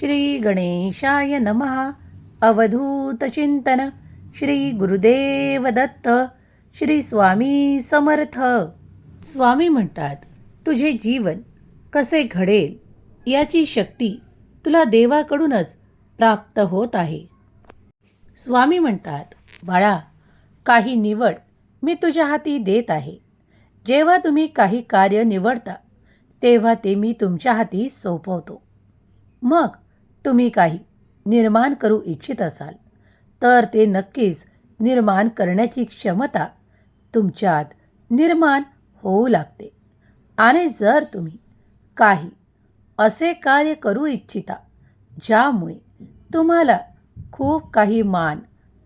श्री गणेशाय नमः. अवधूत चिंतन. श्री गुरुदेव दत्त. श्री स्वामी समर्थ. स्वामी म्हणतात तुझे जीवन कसे घडेल याची शक्ती तुला देवाकडूनच प्राप्त होत आहे. स्वामी म्हणतात बाळा काही निवड मी तुझ्या हाती देत आहे. जेव्हा तुम्ही काही कार्य निवडता तेव्हा ते मी तुमच्या हाती सोपवतो. मग तुम्ही काही निर्माण करू इच्छित असाल तर ते नक्कीच निर्माण करण्याची क्षमता तुमच्यात निर्माण होऊ लागते. आणि जर तुम्ही काही असे कार्य करू इच्छिता ज्यामुळे तुम्हाला खूप काही मान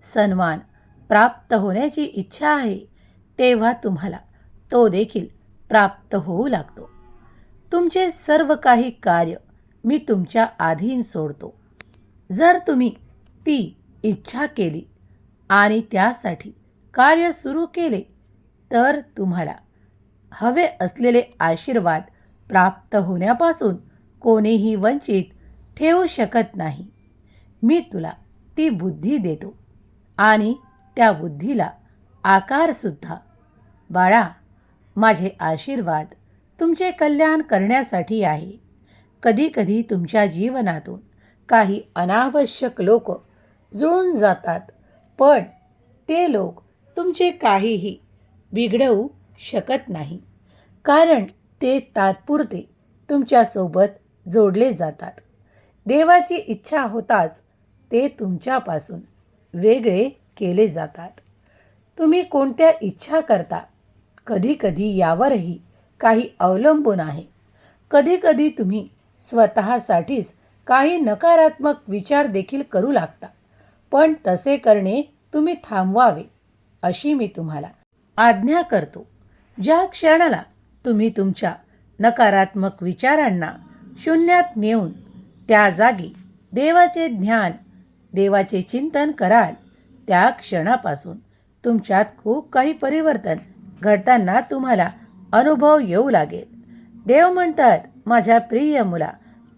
सन्मान प्राप्त होण्याची इच्छा आहे तेव्हा तुम्हाला तो देखील प्राप्त होऊ लागतो. तुमचे सर्व काही कार्य मी तुमच्या अधीन सोडतो. जर तुम्ही ती इच्छा केली आणि त्यासाठी कार्य सुरू केले तर तुम्हाला हवे असलेले आशीर्वाद प्राप्त होण्यापासून कोणीही वंचित ठेवू शकत नाही. मी तुला ती बुद्धी देतो आणि त्या बुद्धीला आकारसुद्धा बाळा माझे आशीर्वाद तुमचे कल्याण करण्यासाठी आहे. कधीकधी तुमच्या जीवनातून काही अनावश्यक लोक जुळून जातात. पण ते लोक तुमचे काहीही बिघडवू शकत नाही. कारण ते तात्पुरते तुमच्यासोबत जोडले जातात. देवाची इच्छा होताच ते तुमच्यापासून वेगळे केले जातात. तुम्ही कोणत्या इच्छा करता? कधीकधी यावरही काही अवलंबून आहे. कधीकधी तुम्ही स्वतःसाठीच काही नकारात्मक विचार देखील करू लागता. पण तसे करणे तुम्ही थांबवावे अशी मी तुम्हाला आज्ञा करतो. ज्या क्षणाला तुम्ही तुमच्या नकारात्मक विचारांना शून्यात नेऊन त्या जागी देवाचे ध्यान देवाचे चिंतन कराल त्या क्षणापासून तुमच्यात खूप काही परिवर्तन घडताना तुम्हाला अनुभव येऊ लागेल. देव म्हणतात माझ्या प्रिय मुला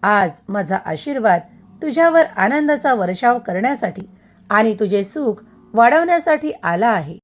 आज माझा आशीर्वाद तुझ्यावर आनंदाचा वर्षाव करण्यासाठी आणि तुझे सुख वाढवण्यासाठी आला आहे.